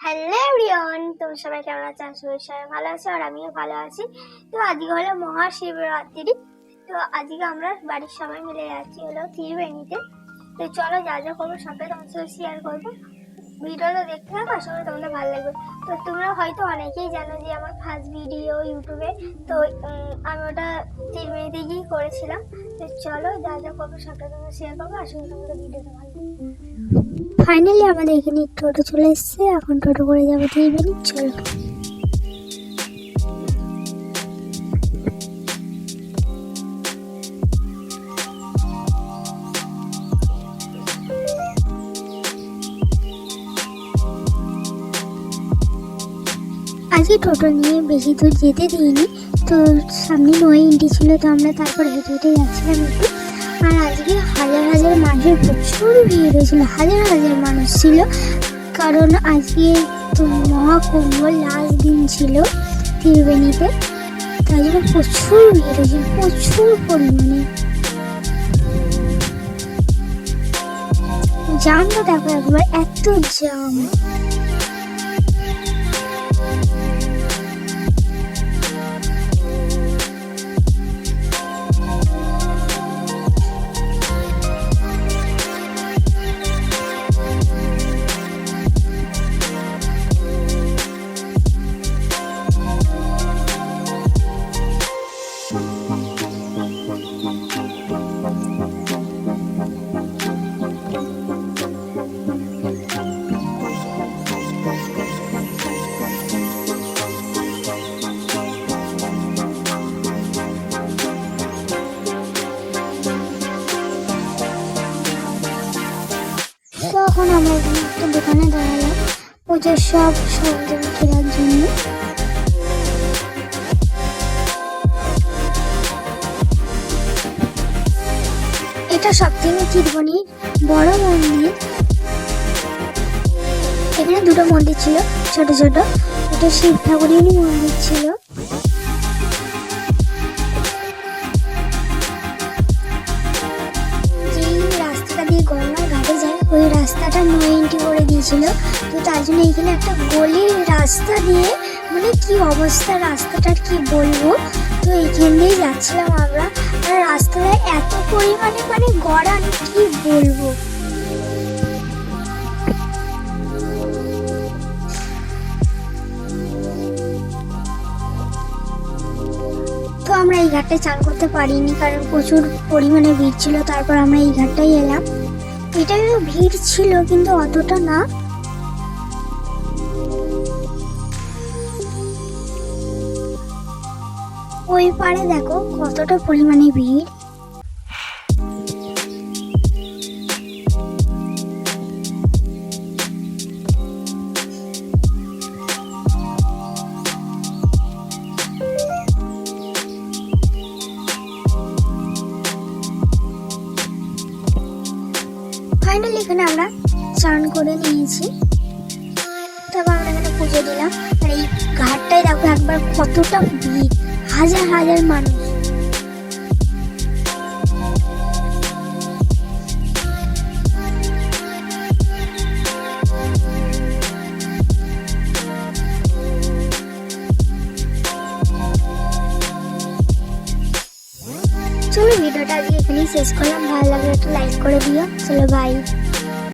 Hello everyone, তোমরা সবাই কেমন আছো? আশা সবাই ভালো আছো, আর আমিও ভালো আছি। তো আজকে হলো মহাশিবরাত্রি। তো আজকে আমরা বাড়ির সবাই মিলে যাচ্ছি হলো ত্রিবেণীতে। তো চলো যা যা করব সবটাই তোমার সাথে শেয়ার করব। ভিডিওটা দেখতে থাকো, আশা করি তোমাদের ভালো লাগবে। তো তোমরা হয়তো অনেকেই জানো যে আমার ফার্স্ট ভিডিও ইউটিউবে তো আমি ওটা ত্রিবেণীতে গিয়েই করেছিলাম। তো চলো যা যা করব, সবটা তোমরা শেয়ার করব। আশা করি তোমাদের ভিডিওটা ভালো লাগবে। ফাইনালি আমাদের এখানে টোটো চলে এসেছে। এখন টোটো করে যাব ত্রিবেণী চলো। আজকে টোটো নিয়ে বেশি দূর যেতে দিইনি। তো সামনে নয় ইন্টি ছিল, তো আমরা তারপর হেঁটে হেঁটে যাচ্ছিলাম একটু। আর আজকে হাজার হাজার মানুষের প্রচুর ভিড় হয়েছিল, হাজার হাজার মানুষ ছিল। কারণ আজকে মহাকুম্ভ লাস্ট দিন ছিল ত্রিবেণীতে। তাই জন্য প্রচুর ভিড় হয়েছিল, প্রচুর পরিমাণে। জামটা দেখো একবার, এত জাম। দোকানে দাঁড়ালাম। পুজোর সব সরঞ্জাম কেনার জন্য। এটা সব থেকে চিরবনির বড় মন্দির। এখানে দুটো মন্দির ছিল, ছোট ছোট। এটা শিব ঠাকুরেরই মন্দির ছিল। যেই রাস্তাটা দিয়ে গঙ্গার ঘাটে যায়, ওই রাস্তাটা নো এন্ট্রি করে দিয়েছিল তো তার জন্য এখানে একটা গলির রাস্তা দিয়ে মানে কি অবস্থা রাস্তাটার কি বলব? তো এইখান দিয়েই যাচ্ছিলাম আমরা। আর রাস্তাটা এত পরিমাণে মানে গড়া কি বলব? তো আমরা এই ঘাটটায় চান করতে পারিনি, কারণ প্রচুর পরিমাণে ভিড় ছিল। তারপর আমরা এই ঘাটটাই এলাম। এটারও ভিড় ছিল কিন্তু অতটা না। ওই পারে দেখো কতটা পরিমাণে ভিড়। ফাইনালি এখানে আমরা চান করে নিয়েছি। তারপর আমরা এখানে পুজো দিলাম। আর এই ঘাটটায় দেখো একবার কতটা ভিড়। হাজার হাজার মানুষ। চলো ভিডিওটা আজকে এখানেই শেষ করলাম। ভালো লাগলে একটু লাইক করে দিও। চলো বাই